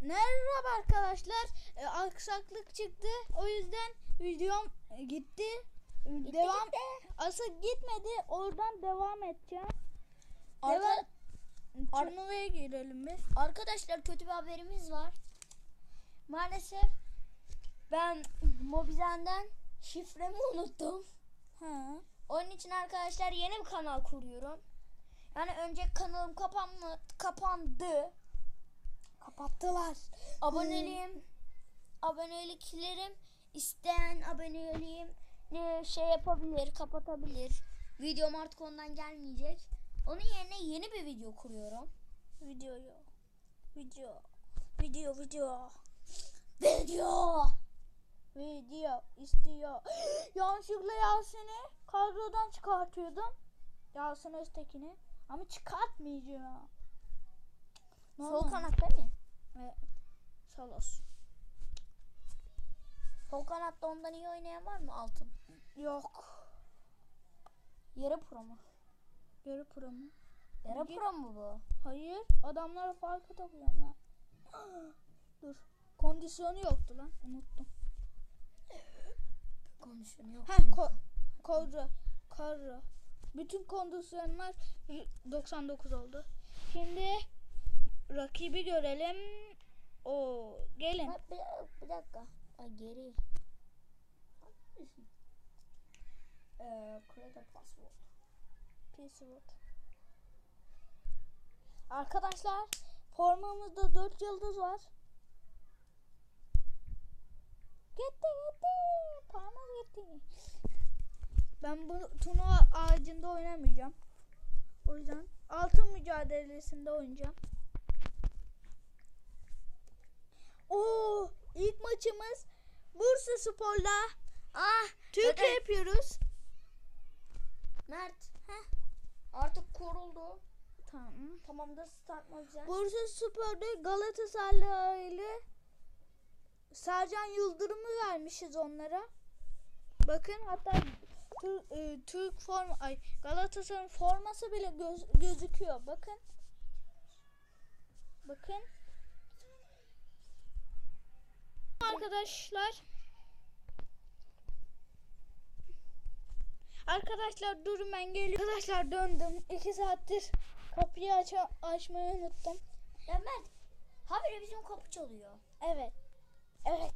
Merhaba arkadaşlar. Ee, aksaklık çıktı. O yüzden videom e, gitti. devam. Asıl gitmedi. Oradan devam edeceğim. Arka- Devam. Turnuvaya girelim bir. Arkadaşlar kötü bir haberimiz var. Maalesef ben Mobizen'den şifremi unuttum. Ha. Onun için arkadaşlar yeni bir kanal kuruyorum. Yani önce kanalım kapanma, kapandı. Kapattılar. Aboneliğim, aboneliklerim isteyen aboneliğim ne şey yapabilir, kapatabilir. Videom artık ondan gelmeyecek. Onun yerine yeni bir video kuruyorum. Videoyu. Video. Video video. Video. Video istiyor. Yanlışlıkla Yasin'i kadrodan çıkartıyordum. Yasin Öztekin'i. Ama çıkartmayacağım. Sol kanat değil mi? Evet. Sol olsun. Sol kanatta ondan iyi oynayan var mı altın? Yok. Yarı pro mu? Yarı pro mu? Yarı Hangi? pro mu bu? Hayır. Adamlara farkı takıyorum lan. Dur. Kondisyonu yoktu lan. Unuttum. Konuşuyorum yok. Ha ko koru. Koru. Bütün kondisyonlar y- 99 oldu. Şimdi rakibi görelim. O gelin. Bir, bir dakika. Ay geri. Eee create password. Password. Arkadaşlar formamızda 4 yıldız var. Gitti gitti. Parmak gitti. Ben bu turnuva ağacında oynamayacağım. O yüzden altın mücadelesinde oynayacağım. Oo, ilk maçımız Bursa Spor'la Ah Türkiye zaten- yapıyoruz. Mert. Heh. Artık kuruldu. Tamam. Tamamdır start güzel? Bursa Spor'da Galatasaraylı Sercan Yıldırım'ı vermişiz onlara. Bakın hatta Tür- e, Türk ay Galatasaray'ın forması bile göz- gözüküyor. Bakın. Bakın. Arkadaşlar Arkadaşlar durun ben geliyorum. Arkadaşlar döndüm. 2 saattir kapıyı aç açmayı unuttum. Ya Mert. Habire bizim kapı çalıyor. Evet. Evet.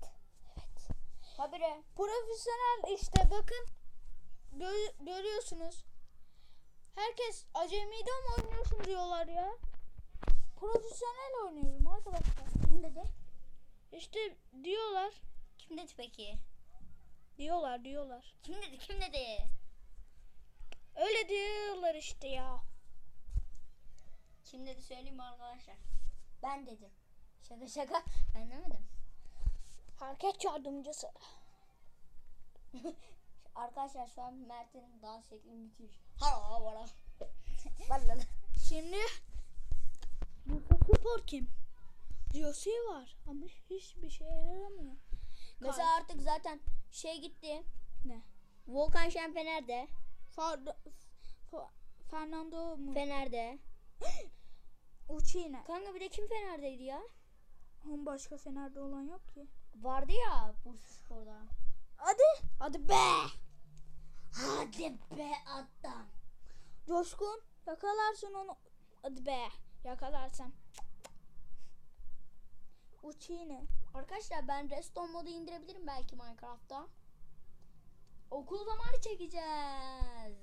Evet. Habire. Profesyonel işte bakın. Gö- görüyorsunuz. Herkes acemide mi oynuyorsun diyorlar ya. Profesyonel oynuyorum arkadaşlar. Kim dedi? İşte diyorlar. Kim dedi peki? Diyorlar diyorlar. Kim dedi? Kim dedi? Öyle diyorlar işte ya. Kim dedi söyleyeyim mi arkadaşlar? Ben dedim. Şaka şaka. Ben demedim. Hareket yardımcısı. Arkadaşlar şu an Mert'in dans şekli müthiş. Hala. Valla. Şimdi Bursa Spor kim? Diyosi var ama hiçbir şey yaramıyor. Mesela artık zaten şey gitti. Ne? Volkan Şen Fener'de. Far- Fa- Fernando mu? Fener'de. Uçine. Kanka bir de kim Fener'deydi ya? Onun başka Fener'de olan yok ki. Vardı ya Bursa Spor'da. Hadi. Hadi be. Hadi be adam. Coşkun yakalarsın onu. Hadi be. Uçine. Arkadaşlar ben Reston modu indirebilirim belki Minecraft'ta. Okul zamanı çekeceğiz.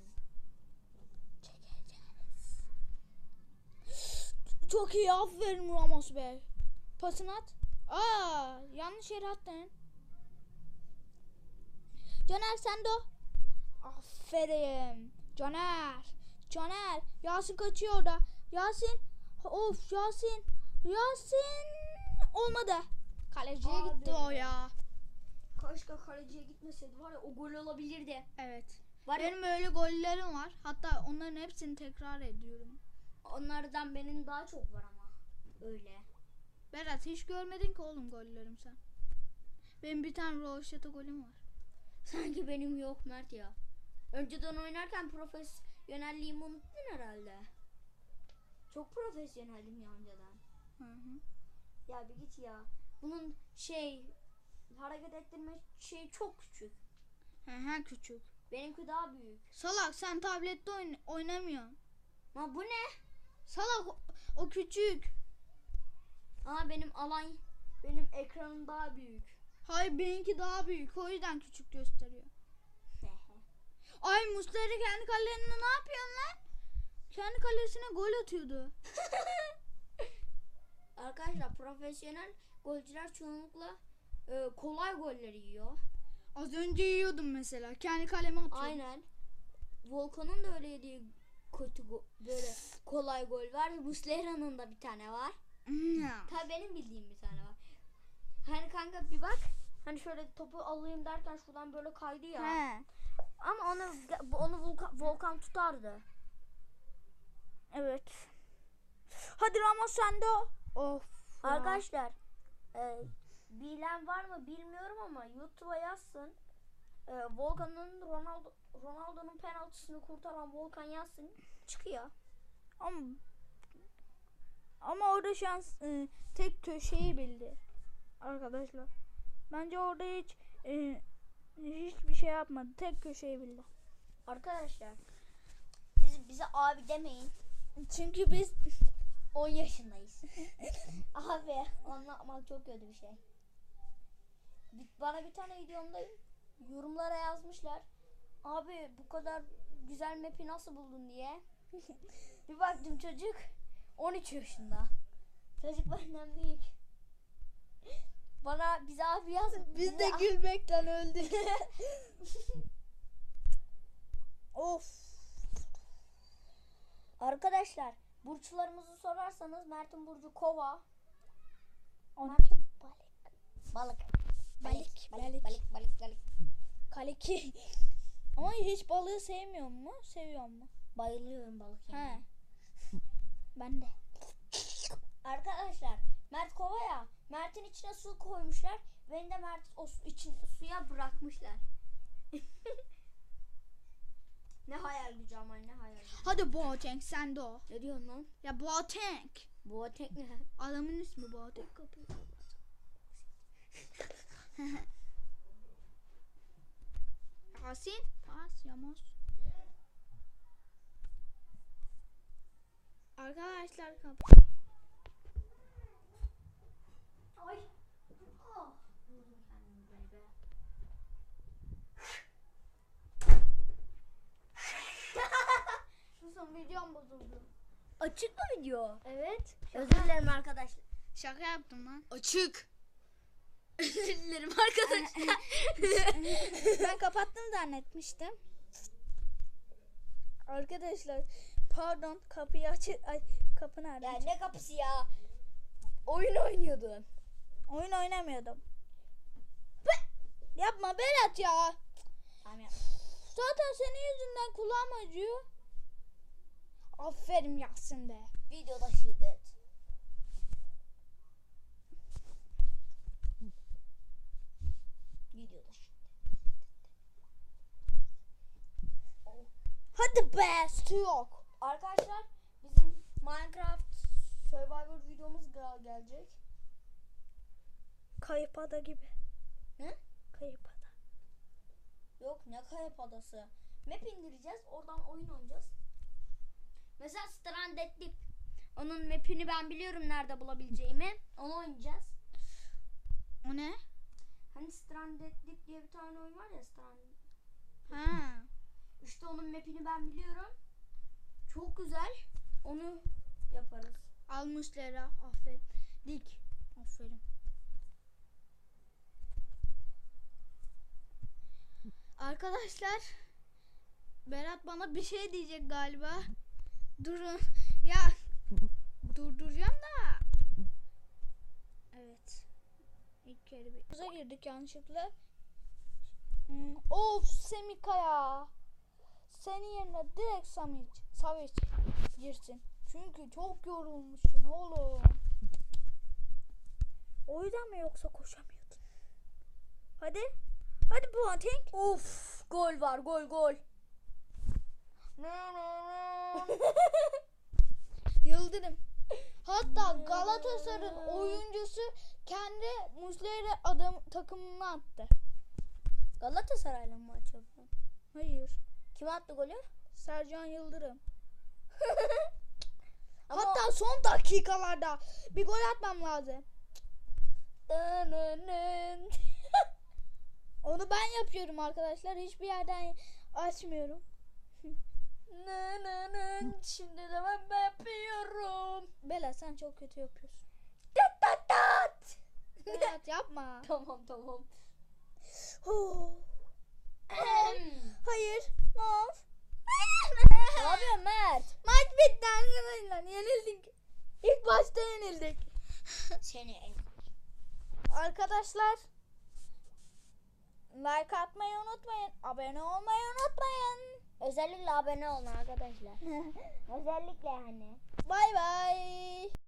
Çekeceğiz. Çok iyi aferin Ramos Bey. Pasını at. Aa, yanlış yere attın. Caner sen de o. Aferin. Caner. Caner. Yasin kaçıyor orada. Yasin. Of Yasin. Yasin. Olmadı. Kaleciye Abi. gitti o ya. Keşke kaleciye gitmeseydi var ya o gol olabilirdi. Evet. Var ya Benim öyle gollerim var. Hatta onların hepsini tekrar ediyorum. onlardan benim daha çok var ama. Öyle. Berat hiç görmedin ki oğlum gollerim sen. Benim bir tane Roşeta golüm var. Sanki benim yok Mert ya. Önceden oynarken profesyonelliğimi unuttun herhalde. Çok profesyoneldim ya önceden. Hı hı. Ya bir git ya. Bunun şey hareket ettirme şeyi çok küçük. He he küçük. Benimki daha büyük. Salak sen tablette oyn- oynamıyorsun. Ma bu ne? Salak o, o küçük. Aa benim alan benim ekranım daha büyük. Hayır benimki daha büyük. O yüzden küçük gösteriyor. Ay Muslera kendi kalelerinde ne yapıyorsun lan? Kendi kalesine gol atıyordu. Arkadaşlar profesyonel golcüler çoğunlukla e, kolay golleri yiyor. Az önce yiyordum mesela. Kendi kaleme atıyordum. Aynen. Volkan'ın da öyle yediği kötü böyle kolay gol var. Muslera'nın da bir tane var. Ya. Tabii benim bildiğim bir tane var. Hani kanka bir bak. Hani şöyle topu alayım derken şuradan böyle kaydı ya. He. Ama onu onu Volkan, Volkan tutardı. Evet. Hadi Ramos sen de. Of. ya. Arkadaşlar e, bilen var mı bilmiyorum ama YouTube'a yazsın. E, Volkan'ın Ronaldo Ronaldo'nun penaltısını kurtaran Volkan yazsın. Çıkıyor. Ama ama orada şans e, tek köşeyi bildi. Arkadaşlar. Bence orada hiç e, hiçbir şey yapmadı. Tek köşeyi bildi. Arkadaşlar siz bize abi demeyin. Çünkü biz 10 yaşındayız. abi anlatmak çok kötü bir şey. Bana bir tane videomda yorumlara yazmışlar. Abi bu kadar güzel map'i nasıl buldun diye. bir baktım çocuk 13 yaşında. Çocuk benden büyük. Bana bize abi yaz. biz de gülmekten öldük. of. Arkadaşlar burçlarımızı sorarsanız Mert'in burcu kova. Onunki Balık. Balık. Balık, Balık. balık. Balık. Balık. Balık. kaleki. Ama hiç balığı sevmiyor mu? Seviyor mu? Bayılıyorum balık He. yemeye. Ben de. Arkadaşlar Mert kova ya. Mert'in içine su koymuşlar. Beni de Mert o su, için, suya bırakmışlar. ne hayal gücü ama ne hayal gücü. Hadi Boateng sen de o. Ne diyorsun lan? Ya Boateng. Bu tekne. Adamın ismi Boateng kapıyı kapat. Yasin. Pas Yamos. Arkadaşlar kapı. Ay. Ah. Vurdum kendimi böyle be. Bozuldu. Açık mı video? Evet. Özür dilerim arkadaşlar. Şaka yaptım lan. Açık. Özür dilerim arkadaşlar. ben kapattım zannetmiştim. Arkadaşlar pardon kapıyı açık. Ay kapı nerede? ya ne kapısı ya? Oyun oynuyordun. Oyun oynamıyordum. Be! Yapma Berat ya. Tamam ya. Zaten senin yüzünden kulağım acıyor. Aferin Yasin be. Videoda şiddet. Videoda şiddet. Hadi be su yok. Arkadaşlar bizim Minecraft Survivor videomuz gel- gelecek. Kayıp ada gibi. Hı? Kayıp ada. Yok ne kayıp adası. Map indireceğiz. Oradan oyun oynayacağız. Deep. Onun map'ini ben biliyorum nerede bulabileceğimi. Onu oynayacağız. O ne? Hani Stranded Deep diye bir tane oyun var ya Stranded. Ha. İşte onun map'ini ben biliyorum. Çok güzel. Onu yaparız. Almışlara. Aferin. Dik. Aferin. Arkadaşlar Berat bana bir şey diyecek galiba. Durun. Ya durduracağım da. Evet. İlk kere bir Havuza girdik yanlışlıkla. Hmm, Of Semika ya. Senin yerine direkt Samic, Savic girsin. Çünkü çok yorulmuşsun oğlum. O yüzden mi yoksa koşamıyordun? Hadi. Hadi Boateng. Of gol var gol gol. Yıldırım. Hatta Galatasaray'ın oyuncusu attı. Galatasaray'la mı maç yapıyorsun? Hayır. Kim attı golü? Sercan Yıldırım. Ama Hatta son dakikalarda bir gol atmam lazım. Onu ben yapıyorum arkadaşlar. Hiçbir yerden açmıyorum. Nınının. Şimdi de ben ben yapıyorum. Bela sen çok kötü yapıyorsun. Tat tat tat. Berat yapma. tamam tamam. Hayır. Ne yapıyorsun Mert? Maç bitti arkadaşlar. Yenildik. İlk başta yenildik. Seni Arkadaşlar like atmayı unutmayın. Abone olmayı unutmayın. Özellikle abone olun arkadaşlar. Özellikle hani. Bay bay.